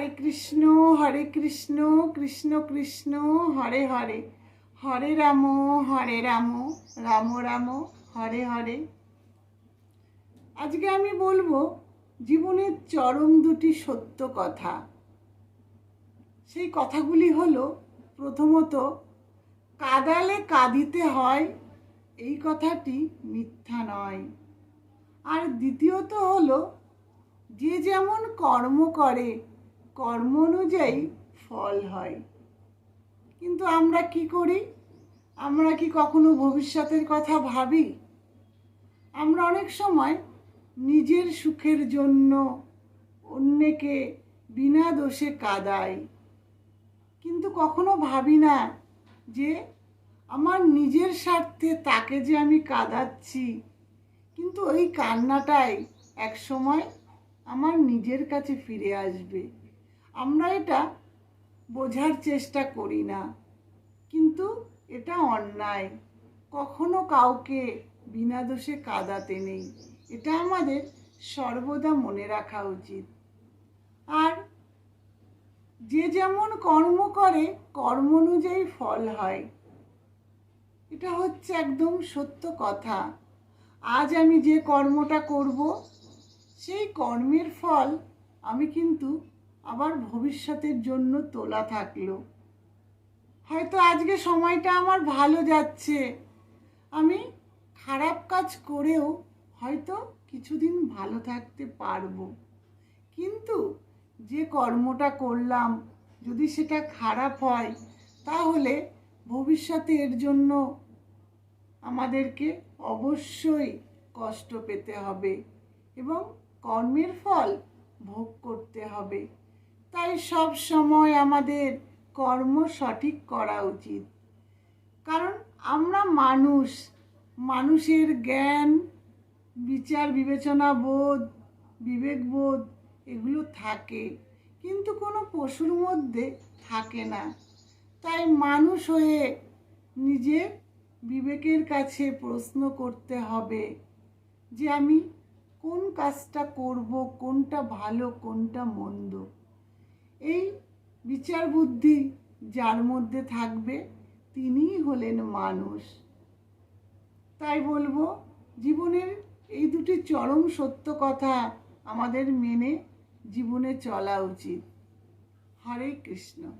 হরে কৃষ্ণ হরে কৃষ্ণ কৃষ্ণ কৃষ্ণ, হরে হরে। হরে রাম হরে রাম রাম রাম, হরে হরে। আজকে আমি বলব, জীবনের চরম দুটি সত্য কথা। সেই কথাগুলি হলো, প্রথমত, কাদালে কাঁদিতে হয়, এই কথাটি মিথ্যা নয়। আর দ্বিতীয়ত হলো, যে যেমন কর্ম করে কর্ম অনুযায়ী ফল হয়। কিন্তু আমরা কি করি? আমরা কি কখনো ভবিষ্যতের কথা ভাবি? আমরা অনেক সময় নিজের সুখের জন্য অন্যকে বিনা দোষে কাদাই। কিন্তু কখনো ভাবি না যে আমার নিজের স্বার্থে তাকে যে আমি কাঁদাচ্ছি, কিন্তু ওই কান্নাটাই এক সময় আমার নিজের কাছে ফিরে আসবে। আমরা এটা বোঝার চেষ্টা করি না। কিন্তু এটা অন্যায়। কখনো কাউকে বিনা দোষে কাঁদাতে নেই। এটা আমাদের সর্বদা মনে রাখা উচিত। আর যে যেমন কর্ম করে, কর্ম অনুযায়ী ফল হয়। এটা হচ্ছে একদম সত্য কথা। আজ আমি যে কর্মটা করব, সেই কর্মের ফল আমি কিন্তু আবার ভবিষ্যতের জন্য তোলা থাকল। হয়তো আজকে সময়টা আমার ভালো যাচ্ছে। আমি খারাপ কাজ করেও হয়তো কিছুদিন ভালো থাকতে পারব। কিন্তু যে কর্মটা করলাম, যদি সেটা খারাপ হয়, তাহলে ভবিষ্যতে এর জন্য আমাদেরকে অবশ্যই কষ্ট পেতে হবে এবং কর্মের ফল ভোগ করতে হবে। তাই সব সময় আমাদের কর্ম সঠিক করা উচিত। কারণ আমরা মানুষ, মানুষের জ্ঞান, বিচার, বিবেচনা, বোধ, বিবেকবোধ, এগুলো থাকে। কিন্তু কোনো পশুর মধ্যে থাকে না। তাই মানুষ হয়ে নিজের বিবেকের কাছে প্রশ্ন করতে হবে যে আমি কোন কাজটা করব, কোনটা ভালো, কোনটা মন্দ। এই বিচার বুদ্ধি যার মধ্যে থাকবে, তিনিই হলেন মানুষ। তাই বলব, জীবনের এই দুটি চরম সত্য কথা আমাদের মেনে জীবনে চলা উচিত। হরে কৃষ্ণ।